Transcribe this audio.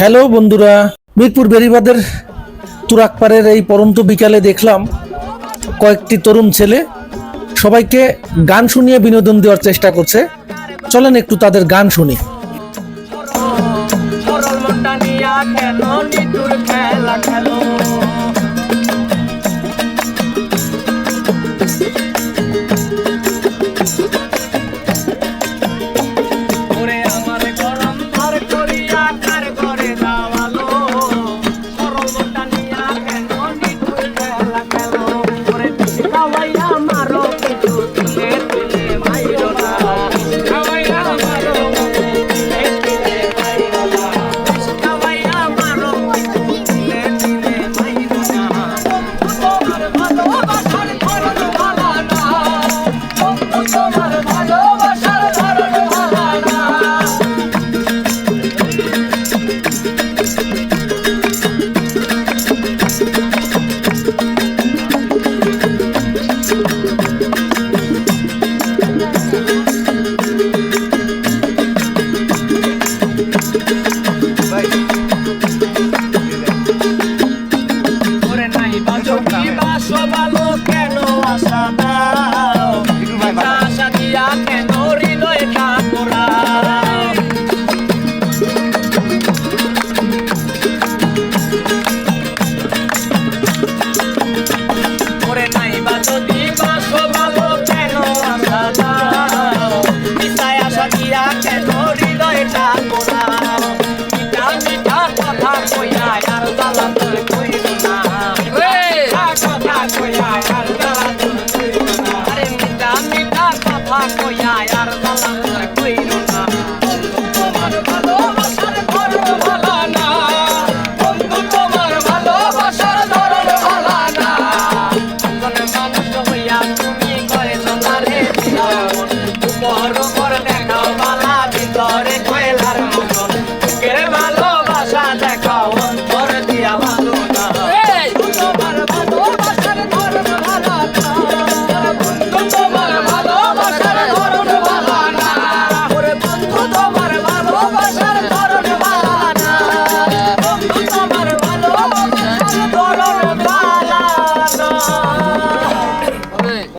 Hello বন্ধুরা, মিরপুর বেরিবাদের তুরাকপাড়ের এই পরন্ত বিকালে দেখলাম কয়েকটি তরুণ ছেলে সবাইকে গান শুনিয়ে বিনোদন দেওয়ার চেষ্টা করছে। চলেন একটু তাদের গান শুনি। খেলো আমার ভালোবাসা। কথা কইয়া আর বালা কইরো না। ভালোবাসা